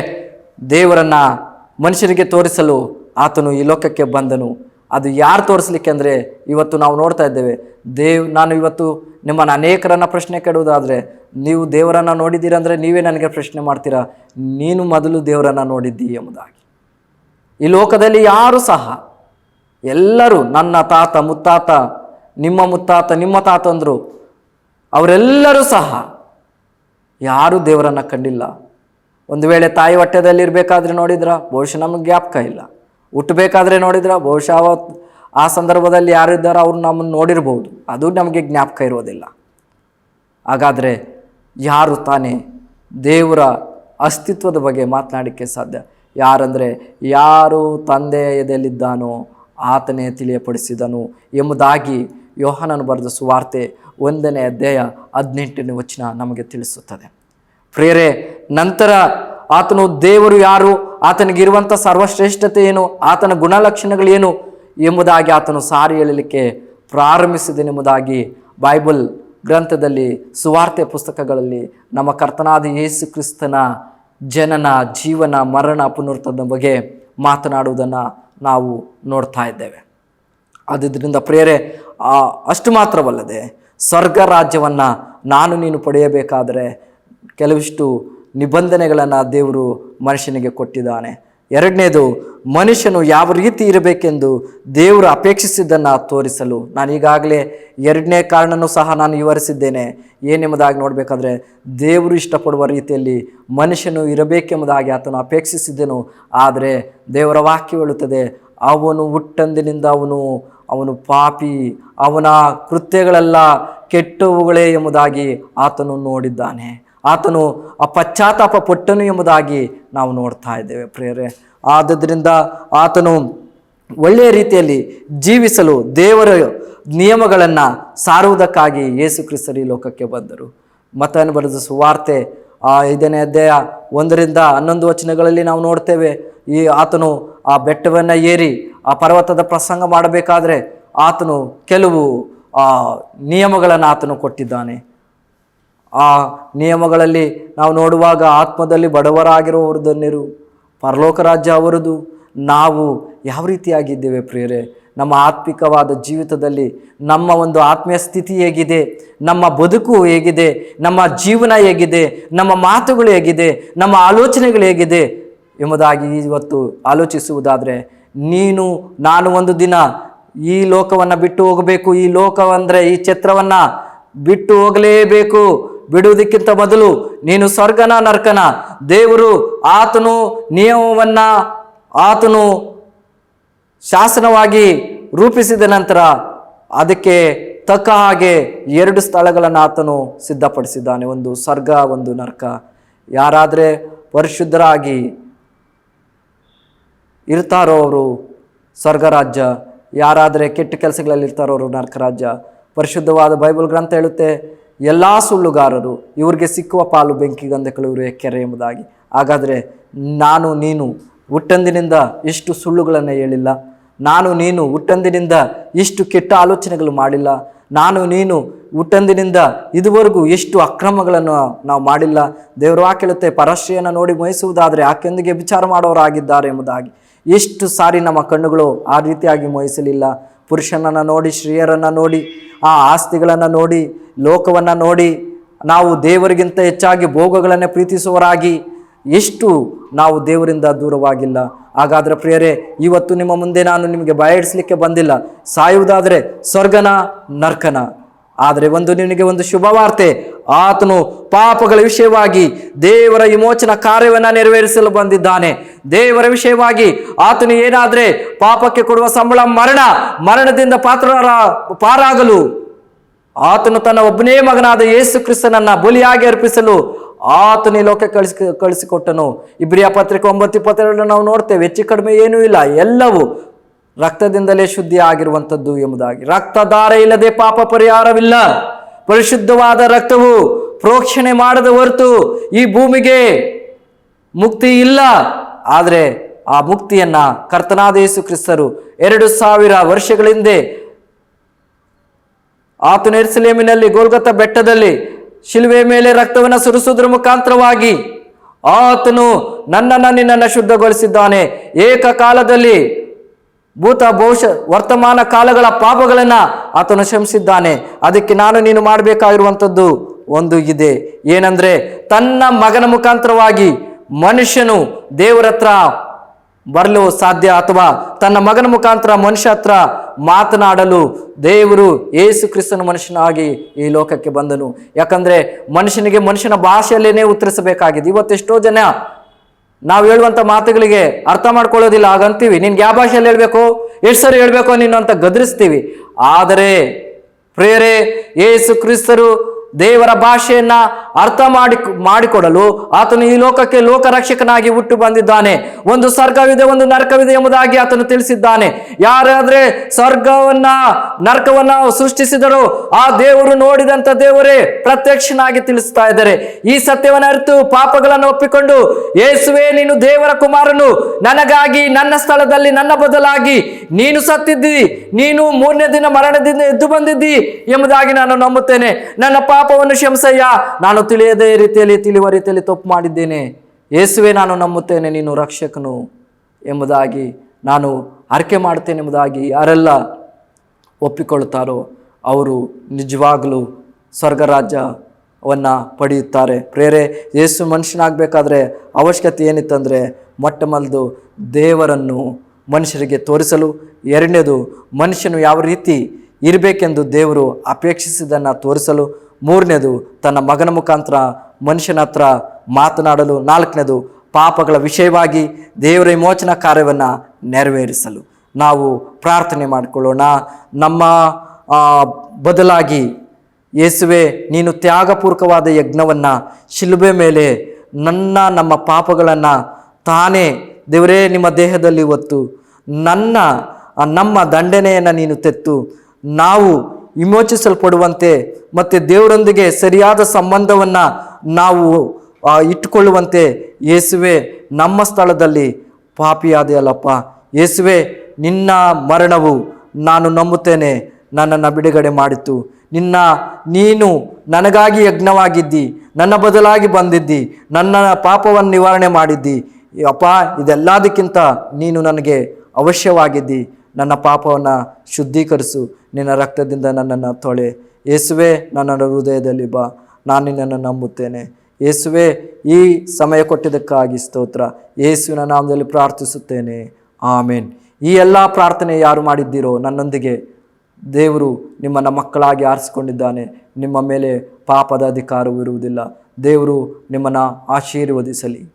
ದೇವರನ್ನು ಮನುಷ್ಯರಿಗೆ ತೋರಿಸಲು ಆತನು ಈ ಲೋಕಕ್ಕೆ ಬಂದನು. ಅದು ಯಾರು ತೋರಿಸಲಿಕ್ಕೆ ಅಂದರೆ ಇವತ್ತು ನಾವು ನೋಡ್ತಾ ಇದ್ದೇವೆ. ದೇವ್, ನಾನು ಇವತ್ತು ನಿಮ್ಮನ್ನು ಅನೇಕರನ್ನು ಪ್ರಶ್ನೆ ಕೇಳುವುದಾದರೆ ನೀವು ದೇವರನ್ನು ನೋಡಿದ್ದೀರಂದರೆ ನೀವೇ ನನಗೆ ಪ್ರಶ್ನೆ ಮಾಡ್ತೀರಾ? ನೀನು ಮೊದಲು ದೇವರನ್ನು ನೋಡಿದ್ದೀ ಎಂಬುದಾಗಿ. ಈ ಲೋಕದಲ್ಲಿ ಯಾರು ಸಹ ಎಲ್ಲರೂ ನನ್ನ ತಾತ, ಮುತ್ತಾತ ನಿಮ್ಮ ಮುತ್ತಾತ, ನಿಮ್ಮ ತಾತ ಅಂದರು, ಅವರೆಲ್ಲರೂ ಸಹ ಯಾರೂ ದೇವರನ್ನು ಕಂಡಿಲ್ಲ. ಒಂದು ವೇಳೆ ತಾಯಿ ಹೊಟ್ಟೆದಲ್ಲಿ ಇರಬೇಕಾದ್ರೆ ನೋಡಿದ್ರ, ಬಹುಶಃ ನಮಗೆ ಜ್ಞಾಪಕ ಇಲ್ಲ. ಹುಟ್ಟಬೇಕಾದ್ರೆ ನೋಡಿದ್ರ, ಬಹುಶಃ ಅವತ್ತು ಆ ಸಂದರ್ಭದಲ್ಲಿ ಯಾರಿದ್ದಾರೋ ಅವ್ರು ನಮ್ಮನ್ನು ನೋಡಿರ್ಬೋದು. ಅದು ನಮಗೆ ಜ್ಞಾಪಕ ಇರೋದಿಲ್ಲ. ಹಾಗಾದರೆ ಯಾರು ತಾನೇ ದೇವರ ಅಸ್ತಿತ್ವದ ಬಗ್ಗೆ ಮಾತನಾಡಲಿಕ್ಕೆ ಸಾಧ್ಯ? ಯಾರಂದರೆ, ಯಾರು ತಂದೆಯ ಎದೆಯಲ್ಲಿದ್ದಾನೋ ಆತನೇ ತಿಳಿಯಪಡಿಸಿದನು ಎಂಬುದಾಗಿ ಯೋಹಾನನು ಬರೆದ ಸುವಾರ್ತೆ ಒಂದನೇ ಅಧ್ಯಾಯ ಹದಿನೆಂಟನೇ ವಚನ ನಮಗೆ ತಿಳಿಸುತ್ತದೆ. ಪ್ರೇರೆ ನಂತರ ಆತನು ದೇವರು ಯಾರು, ಆತನಿಗಿರುವಂಥ ಸರ್ವಶ್ರೇಷ್ಠತೆ ಏನು, ಆತನ ಗುಣಲಕ್ಷಣಗಳೇನು ಎಂಬುದಾಗಿ ಆತನು ಸಾರಿ ಹೇಳಲಿಕ್ಕೆ ಪ್ರಾರಂಭಿಸಿದನೆಂಬುದಾಗಿ ಬೈಬಲ್ ಗ್ರಂಥದಲ್ಲಿ ಸುವಾರ್ತೆ ಪುಸ್ತಕಗಳಲ್ಲಿ ನಮ್ಮ ಕರ್ತನಾದ ಯೇಸು ಕ್ರಿಸ್ತನ ಜನನ, ಜೀವನ, ಮರಣ ಪುನರ್ತದ ಬಗ್ಗೆ ಮಾತನಾಡುವುದನ್ನು ನಾವು ನೋಡ್ತಾ ಇದ್ದೇವೆ. ಆದುದರಿಂದ ಪ್ರೇರೆ ಅಷ್ಟು ಮಾತ್ರವಲ್ಲದೆ ಸ್ವರ್ಗ ರಾಜ್ಯವನ್ನು ನಾನು ನೀನು ಪಡೆಯಬೇಕಾದರೆ ಕೆಲವಿಷ್ಟು ನಿಬಂಧನೆಗಳನ್ನು ದೇವರು ಮನುಷ್ಯನಿಗೆ ಕೊಟ್ಟಿದ್ದಾನೆ. ಎರಡನೇದು, ಮನುಷ್ಯನು ಯಾವ ರೀತಿ ಇರಬೇಕೆಂದು ದೇವರು ಅಪೇಕ್ಷಿಸಿದ್ದನ್ನು ತೋರಿಸಲು. ನಾನು ಈಗಾಗಲೇ ಎರಡನೇ ಕಾರಣನೂ ಸಹ ನಾನು ವಿವರಿಸಿದ್ದೇನೆ. ಏನೆಂಬುದಾಗಿ ನೋಡಬೇಕಾದ್ರೆ, ದೇವರು ಇಷ್ಟಪಡುವ ರೀತಿಯಲ್ಲಿ ಮನುಷ್ಯನು ಇರಬೇಕೆಂಬುದಾಗಿ ಆತನು ಅಪೇಕ್ಷಿಸಿದ್ದನು. ಆದರೆ ದೇವರ ವಾಕ್ಯ ಹೇಳುತ್ತದೆ, ಅವನು ಹುಟ್ಟಂದಿನಿಂದ ಅವನು ಅವನು ಪಾಪಿ, ಅವನ ಕೃತ್ಯಗಳೆಲ್ಲ ಕೆಟ್ಟವುಗಳೇ ಎಂಬುದಾಗಿ ಆತನು ನೋಡಿದ್ದಾನೆ. ಆತನು ಆ ಪಶ್ಚಾತ್ತಾಪ ಪಟ್ಟನು ಎಂಬುದಾಗಿ ನಾವು ನೋಡ್ತಾ ಇದ್ದೇವೆ ಪ್ರೇರೆ ಆದ್ದರಿಂದ ಆತನು ಒಳ್ಳೆಯ ರೀತಿಯಲ್ಲಿ ಜೀವಿಸಲು ದೇವರ ನಿಯಮಗಳನ್ನು ಸಾರುವುದಕ್ಕಾಗಿ ಯೇಸು ಕ್ರಿಸ್ತರು ಲೋಕಕ್ಕೆ ಬಂದರು. ಮತನ್ನು ಬರೆದ ಸುವಾರ್ತೆ ಆ ಐದನೇ ಅಧ್ಯಾಯ ಒಂದರಿಂದ ಹನ್ನೊಂದು ವಚನಗಳಲ್ಲಿ ನಾವು ನೋಡ್ತೇವೆ, ಈ ಆತನು ಆ ಬೆಟ್ಟವನ್ನು ಏರಿ ಆ ಪರ್ವತದ ಪ್ರಸಂಗ ಮಾಡಬೇಕಾದ್ರೆ ಆತನು ಕೆಲವು, ಆ, ನಿಯಮಗಳನ್ನು ಆತನು ಕೊಟ್ಟಿದ್ದಾನೆ. ಆ ನಿಯಮಗಳಲ್ಲಿ ನಾವು ನೋಡುವಾಗ ಆತ್ಮದಲ್ಲಿ ಬಡವರಾಗಿರುವವರದನ್ನಿರು, ಪರಲೋಕ ರಾಜ್ಯ ಅವರದು. ನಾವು ಯಾವ ರೀತಿಯಾಗಿದ್ದೇವೆ ಪ್ರಿಯರೇ? ನಮ್ಮ ಆತ್ಮಿಕವಾದ ಜೀವಿತದಲ್ಲಿ ನಮ್ಮ ಒಂದು ಆತ್ಮೀಯ ಸ್ಥಿತಿ ಹೇಗಿದೆ, ನಮ್ಮ ಬದುಕು ಹೇಗಿದೆ, ನಮ್ಮ ಜೀವನ ಹೇಗಿದೆ, ನಮ್ಮ ಮಾತುಗಳು ಹೇಗಿದೆ, ನಮ್ಮ ಆಲೋಚನೆಗಳು ಹೇಗಿದೆ ಎಂಬುದಾಗಿ ಇವತ್ತು ಆಲೋಚಿಸುವುದಾದರೆ ನೀನು, ನಾನು ಒಂದು ದಿನ ಈ ಲೋಕವನ್ನು ಬಿಟ್ಟು ಹೋಗಬೇಕು. ಈ ಲೋಕವಂದರೆ ಈ ಛತ್ರವನ್ನು ಬಿಟ್ಟು ಹೋಗಲೇಬೇಕು. ಬಿಡುವುದಕ್ಕಿಂತ ಮೊದಲು ನೀನು ಸ್ವರ್ಗನ ನರ್ಕನ, ದೇವರು ಆತನು ನಿಯಮವನ್ನು ಆತನು ಶಾಸನವಾಗಿ ರೂಪಿಸಿದ ನಂತರ ಅದಕ್ಕೆ ತಕ್ಕ ಹಾಗೆ ಎರಡು ಸ್ಥಳಗಳನ್ನು ಆತನು ಸಿದ್ಧಪಡಿಸಿದ್ದಾನೆ. ಒಂದು ಸ್ವರ್ಗ, ಒಂದು ನರ್ಕ. ಯಾರಾದರೆ ಪರಿಶುದ್ಧರಾಗಿ ಇರ್ತಾರೋ ಅವರು ಸ್ವರ್ಗರಾಜ್ಯ? ಯಾರಾದರೆ ಕೆಟ್ಟ ಕೆಲಸಗಳಲ್ಲಿ ಇರ್ತಾರೋ ಅವರು ನರಕರಾಜ್ಯ? ಪರಿಶುದ್ಧವಾದ ಬೈಬಲ್ ಗ್ರಂಥ ಹೇಳುತ್ತೆ, ಎಲ್ಲ ಸುಳ್ಳುಗಾರರು ಇವ್ರಿಗೆ ಸಿಕ್ಕುವ ಪಾಲು ಬೆಂಕಿಗಂಧಕಳು ಇವರು ಕೆರೆ ಎಂಬುದಾಗಿ. ಹಾಗಾದರೆ ನಾನು ನೀನು ಹುಟ್ಟಂದಿನಿಂದ ಇಷ್ಟು ಸುಳ್ಳುಗಳನ್ನು ಹೇಳಿಲ್ಲ. ನಾನು ನೀನು ಹುಟ್ಟಂದಿನಿಂದ ಇಷ್ಟು ಕೆಟ್ಟ ಆಲೋಚನೆಗಳು ಮಾಡಿಲ್ಲ. ನಾನು ನೀನು ಹುಟ್ಟಂದಿನಿಂದ ಇದುವರೆಗೂ ಎಷ್ಟು ಅಕ್ರಮಗಳನ್ನು ನಾವು ಮಾಡಿಲ್ಲ. ದೇವರು ಹಾಕೇಳುತ್ತೆ ಪರಶ್ರೆಯನ್ನು ನೋಡಿ ಮೋಹಿಸುವುದಾದರೆ ಆಕೆಯೊಂದಿಗೆ ವಿಚಾರ ಮಾಡೋರಾಗಿದ್ದಾರೆ ಎಂಬುದಾಗಿ. ಎಷ್ಟು ಸಾರಿ ನಮ್ಮ ಕಣ್ಣುಗಳು ಆ ರೀತಿಯಾಗಿ ಮೋಹಿಸಲಿಲ್ಲ. ಪುರುಷನನ್ನು ನೋಡಿ ಸ್ತ್ರೀಯರನ್ನು ನೋಡಿ, ಆ ಆಸ್ತಿಗಳನ್ನು ನೋಡಿ, ಲೋಕವನ್ನು ನೋಡಿ, ನಾವು ದೇವರಿಗಿಂತ ಹೆಚ್ಚಾಗಿ ಭೋಗಗಳನ್ನು ಪ್ರೀತಿಸುವವರಾಗಿ ಎಷ್ಟು ನಾವು ದೇವರಿಂದ ದೂರವಾಗಿಲ್ಲ. ಹಾಗಾದರೆ ಪ್ರಿಯರೇ, ಇವತ್ತು ನಿಮ್ಮ ಮುಂದೆ ನಾನು ನಿಮಗೆ ಬಯಡಿಸ್ಲಿಕ್ಕೆ ಬಂದಿಲ್ಲ. ಸಾಯುವುದಾದರೆ ಸ್ವರ್ಗನ ನರ್ಕನ. ಆದರೆ ಒಂದು ನಿನಗೆ ಒಂದು ಶುಭವಾರ್ತೆ. ಆತನು ಪಾಪಗಳ ವಿಷಯವಾಗಿ ದೇವರ ವಿಮೋಚನ ಕಾರ್ಯವನ್ನು ನೆರವೇರಿಸಲು ಬಂದಿದ್ದಾನೆ. ದೇವರ ವಿಷಯವಾಗಿ ಆತನು ಏನಾದರೆ ಪಾಪಕ್ಕೆ ಕೊಡುವ ಸಂಬಳ ಮರಣ, ಮರಣದಿಂದ ಪಾತ್ರರ, ಪಾರಾಗಲು. ಆತನು ತನ್ನ ಒಬ್ಬನೇ ಮಗನಾದ ಯೇಸು ಕ್ರಿಸ್ತನನ್ನ ಬಲಿಯಾಗಿ ಅರ್ಪಿಸಲು ಆತನೇ ಲೋಕ ಕಳಿಸಿ, ಕಳಿಸಿಕೊಟ್ಟನು. ಇಬ್ರಿಯ ಪತ್ರಿಕೆ ಒಂಬತ್ತು ಇಪ್ಪತ್ತೆರಡು ನಾವು ನೋಡ್ತೇವೆ. ಹೆಚ್ಚು ಕಡಿಮೆ ಏನೂ ಇಲ್ಲ. ಎಲ್ಲವೂ ರಕ್ತದಿಂದಲೇ ಶುದ್ಧಿ ಆಗಿರುವಂಥದ್ದು ಎಂಬುದಾಗಿ. ರಕ್ತಧಾರ ಇಲ್ಲದೆ ಪಾಪ ಪರಿಹಾರವಿಲ್ಲ. ಪರಿಶುದ್ಧವಾದ ರಕ್ತವು ಪ್ರೋಕ್ಷಣೆ ಮಾಡದ ಹೊರತು ಈ ಭೂಮಿಗೆ ಮುಕ್ತಿ ಇಲ್ಲ. ಆದರೆ ಆ ಮುಕ್ತಿಯನ್ನ ಕರ್ತನಾದ ಯೇಸು ಕ್ರಿಸ್ತರು ಎರಡು ಸಾವಿರ ವರ್ಷಗಳ ಹಿಂದೆ ಆತನು ಎರ್ಸಲೇಮಿನಲ್ಲಿ ಗೋಲ್ಗತ್ತ ಬೆಟ್ಟದಲ್ಲಿ ಶಿಲುವೆ ಮೇಲೆ ರಕ್ತವನ್ನು ಸುರಿಸುವುದರ ಮುಖಾಂತರವಾಗಿ ಆತನು ನನ್ನನ್ನು ನಿನ್ನನ್ನು ಶುದ್ಧಗೊಳಿಸಿದ್ದಾನೆ. ಏಕಕಾಲದಲ್ಲಿ ಭೂತ ಭವಿಷ್ಯ, ವರ್ತಮಾನ ಕಾಲಗಳ ಪಾಪಗಳನ್ನು ಆತನು ಶ್ರಮಿಸಿದ್ದಾನೆ ಅದಕ್ಕೆ ನಾನು ನೀನು ಮಾಡಬೇಕಾಗಿರುವಂಥದ್ದು ಒಂದು ಇದೆ. ಏನಂದ್ರೆ, ತನ್ನ ಮಗನ ಮುಖಾಂತರವಾಗಿ ಮನುಷ್ಯನು ದೇವರ ಹತ್ರ ಬರಲು ಸಾಧ್ಯ ಅಥವಾ ತನ್ನ ಮಗನ ಮುಖಾಂತರ ಮನುಷ್ಯ ಹತ್ರ ಮಾತನಾಡಲು ದೇವರು ಏಸು ಕ್ರಿಸ್ತನ ಮನುಷ್ಯನಾಗಿ ಈ ಲೋಕಕ್ಕೆ ಬಂದನು. ಯಾಕಂದ್ರೆ ಮನುಷ್ಯನಿಗೆ ಮನುಷ್ಯನ ಭಾಷೆಯಲ್ಲೇನೆ ಉತ್ತರಿಸಬೇಕಾಗಿದೆ. ಇವತ್ತೆಷ್ಟೋ ಜನ ನಾವು ಹೇಳುವಂಥ ಮಾತುಗಳಿಗೆ ಅರ್ಥ ಮಾಡ್ಕೊಳ್ಳೋದಿಲ್ಲ, ಹಾಗಂತೀವಿ. ನಿನ್ಗೆ ಯಾವ ಭಾಷೆಯಲ್ಲಿ ಹೇಳಬೇಕು? ಎಷ್ಟು ಸರಿ ಹೇಳ್ಬೇಕು ನೀನು ಅಂತ ಗದರಿಸ್ತೀವಿ. ಆದರೆ ಪ್ರೇರೆ ಏಸು ಕ್ರಿಸ್ತರು ದೇವರ ಭಾಷೆಯನ್ನ ಅರ್ಥ ಮಾಡಿ ಮಾಡಿಕೊಡಲು ಆತನು ಈ ಲೋಕಕ್ಕೆ ಲೋಕರಕ್ಷಕನಾಗಿ ಹುಟ್ಟು ಬಂದಿದ್ದಾನೆ. ಒಂದು ಸ್ವರ್ಗವಿದೆ, ಒಂದು ನರಕವಿದೆ ಎಂಬುದಾಗಿ ಆತನು ತಿಳಿಸಿದ್ದಾನೆ. ಯಾರಾದ್ರೆ ಸ್ವರ್ಗವನ್ನ, ನರಕವನ್ನ ಸೃಷ್ಟಿಸಿದರು ಆ ದೇವರು ನೋಡಿದಂತ ದೇವರೇ ಪ್ರತ್ಯಕ್ಷನಾಗಿ ತಿಳಿಸ್ತಾ ಇದ್ದಾರೆ. ಈ ಸತ್ಯವನ್ನು ಅರಿತು ಪಾಪಗಳನ್ನು ಒಪ್ಪಿಕೊಂಡು, ಯೇಸುವೆ, ನೀನು ದೇವರ ಕುಮಾರನು. ನನಗಾಗಿ, ನನ್ನ ಸ್ಥಳದಲ್ಲಿ, ನನ್ನ ಬದಲಾಗಿ ನೀನು ಸತ್ತಿದ್ದಿ, ನೀನು ಮೂರನೇ ದಿನ ಮರಣದಿಂದ ಎದ್ದು ಬಂದಿದ್ದಿ ಎಂಬುದಾಗಿ ನಾನು ನಂಬುತ್ತೇನೆ. ನನ್ನ ಪಾಪವನ್ನು ಕ್ಷಮಿಸಯ್ಯ, ನಾನು ತಿಳಿಯದೇ ರೀತಿಯಲ್ಲಿ ತಿಳಿಯುವ ರೀತಿಯಲ್ಲಿ ತಪ್ಪು ಮಾಡಿದ್ದೇನೆ. ಯೇಸುವೆ, ನಾನು ನಂಬುತ್ತೇನೆ, ನೀನು ರಕ್ಷಕನು ಎಂಬುದಾಗಿ ನಾನು ಆರಕೆ ಮಾಡ್ತೇನೆ ಎಂಬುದಾಗಿ ಯಾರೆಲ್ಲ ಒಪ್ಪಿಕೊಳ್ಳುತ್ತಾರೋ, ಅವರು ನಿಜವಾಗಲೂ ಸ್ವರ್ಗರಾಜ್ಯವನ್ನು ಪಡೆಯುತ್ತಾರೆ. ಪ್ರೇರೆ, ಯೇಸು ಮನುಷ್ಯನಾಗಬೇಕಾದ್ರೆ ಅವಶ್ಯಕತೆ ಏನಿತ್ತಂದರೆ ಮೊಟ್ಟ ಮೊದಲು ದೇವರನ್ನು ಮನುಷ್ಯರಿಗೆ ತೋರಿಸಲು, ಎರಡನೇದು ಮನುಷ್ಯನು ಯಾವ ರೀತಿ ಇರಬೇಕೆಂದು ದೇವರು ಅಪೇಕ್ಷಿಸಿದ್ದನ್ನು ತೋರಿಸಲು ಮೂರನೇದು, ತನ್ನ ಮಗನ ಮುಖಾಂತರ ಮನುಷ್ಯನ ಹತ್ರ ಮಾತನಾಡಲು. ನಾಲ್ಕನೇದು, ಪಾಪಗಳ ವಿಷಯವಾಗಿ ದೇವರ ವಿಮೋಚನಾ ಕಾರ್ಯವನ್ನು ನೆರವೇರಿಸಲು. ನಾವು ಪ್ರಾರ್ಥನೆ ಮಾಡಿಕೊಳ್ಳೋಣ. ನಮ್ಮ ಬದಲಾಗಿ ಯೇಸುವೆ, ನೀನು ತ್ಯಾಗಪೂರ್ವಕವಾದ ಯಜ್ಞವನ್ನು ಶಿಲುಬೆ ಮೇಲೆ ನನ್ನ, ನಮ್ಮ ಪಾಪಗಳನ್ನು ತಾನೇ ದೇವರೇ, ನಿಮ್ಮ ದೇಹದಲ್ಲಿ ಒತ್ತು ನನ್ನ, ನಮ್ಮ ದಂಡನೆಯನ್ನು ನೀನು ತೆತ್ತು. ನಾವು ವಿಮೋಚಿಸಲ್ಪಡುವಂತೆ ಮತ್ತು ದೇವರೊಂದಿಗೆ ಸರಿಯಾದ ಸಂಬಂಧವನ್ನು ನಾವು ಇಟ್ಟುಕೊಳ್ಳುವಂತೆ ಯೇಸುವೆ ನಮ್ಮ ಸ್ಥಳದಲ್ಲಿ ಪಾಪಿಯಾದೆಯಲ್ಲಪ್ಪ. ಯೇಸುವೆ, ನಿನ್ನ ಮರಣವು ನಾನು ನಂಬುತ್ತೇನೆ, ನನ್ನನ್ನು ಬಿಡುಗಡೆ ಮಾಡಿತು. ನಿನ್ನ, ನೀನು ನನಗಾಗಿ ಯಜ್ಞವಾಗಿದ್ದಿ, ನನ್ನ ಬದಲಾಗಿ ಬಂದಿದ್ದಿ, ನನ್ನ ಪಾಪವನ್ನು ನಿವಾರಣೆ ಮಾಡಿದ್ದಿ. ಅಪ್ಪ, ಇದೆಲ್ಲದಕ್ಕಿಂತ ನೀನು ನನಗೆ ಅವಶ್ಯವಾಗಿದ್ದಿ. ನನ್ನ ಪಾಪವನ್ನು ಶುದ್ಧೀಕರಿಸು. ನಿನ್ನ ರಕ್ತದಿಂದ ನನ್ನನ್ನು ತೊಳೆ. ಯೇಸುವೆ, ನನ್ನ ಹೃದಯದಲ್ಲಿ ಬಾ. ನಾನು ನಿನ್ನನ್ನು ನಂಬುತ್ತೇನೆ. ಯೇಸುವೆ, ಈ ಸಮಯ ಕೊಟ್ಟಿದ್ದಕ್ಕಾಗಿ ಸ್ತೋತ್ರ. ಯೇಸುವಿನ ನಾಮದಲ್ಲಿ ಪ್ರಾರ್ಥಿಸುತ್ತೇನೆ. ಆಮೇನ್. ಈ ಎಲ್ಲ ಪ್ರಾರ್ಥನೆ ಯಾರು ಮಾಡಿದ್ದೀರೋ, ನನ್ನೊಂದಿಗೆ ದೇವರು ನಿಮ್ಮನ್ನು ಮಕ್ಕಳಾಗಿ ಆರಿಸಿಕೊಂಡಿದ್ದಾನೆ. ನಿಮ್ಮ ಮೇಲೆ ಪಾಪದ ಅಧಿಕಾರವೂ ಇರುವುದಿಲ್ಲ. ದೇವರು ನಿಮ್ಮನ್ನು ಆಶೀರ್ವದಿಸಲಿ.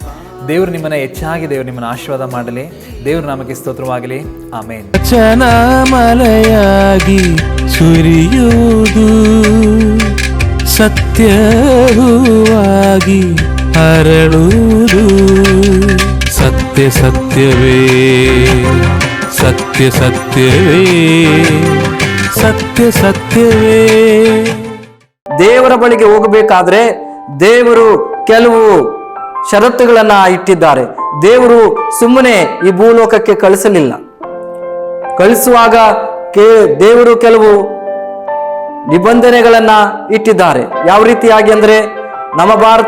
ದೇವರು ನಿಮ್ಮನ್ನು ಹೆಚ್ಚಾಗಿ ದೇವರು ನಿಮ್ಮನ್ನು ಆಶೀರ್ವಾದ ಮಾಡಲಿ. ದೇವರು ನಮಗೆ ಸ್ತೋತ್ರವಾಗಲಿ. ಆಮೇನ್. ಚನಾಮಲೆಯಾಗಿ ಸುರಿಯುವುದು ಸತ್ಯ ಹೂವಾಗಿ ಅರಳುವುದು ಸತ್ಯ ಸತ್ಯವೇ ಸತ್ಯ ಸತ್ಯವೇ ಸತ್ಯ ಸತ್ಯವೇ. ದೇವರ ಬಳಿಗೆ ಹೋಗಬೇಕಾದ್ರೆ ದೇವರು ಕೆಲವು ಷರತ್ತುಗಳನ್ನ ಇಟ್ಟಿದ್ದಾರೆ. ದೇವರು ಸುಮ್ಮನೆ ಈ ಭೂಲೋಕಕ್ಕೆ ಕಳಿಸಲಿಲ್ಲ. ಕಳಿಸುವಾಗ ಕೇ, ದೇವರು ಕೆಲವು ನಿಬಂಧನೆಗಳನ್ನ ಇಟ್ಟಿದ್ದಾರೆ. ಯಾವ ರೀತಿಯಾಗಿ ಅಂದ್ರೆ, ನಮ್ಮ ಭಾರತ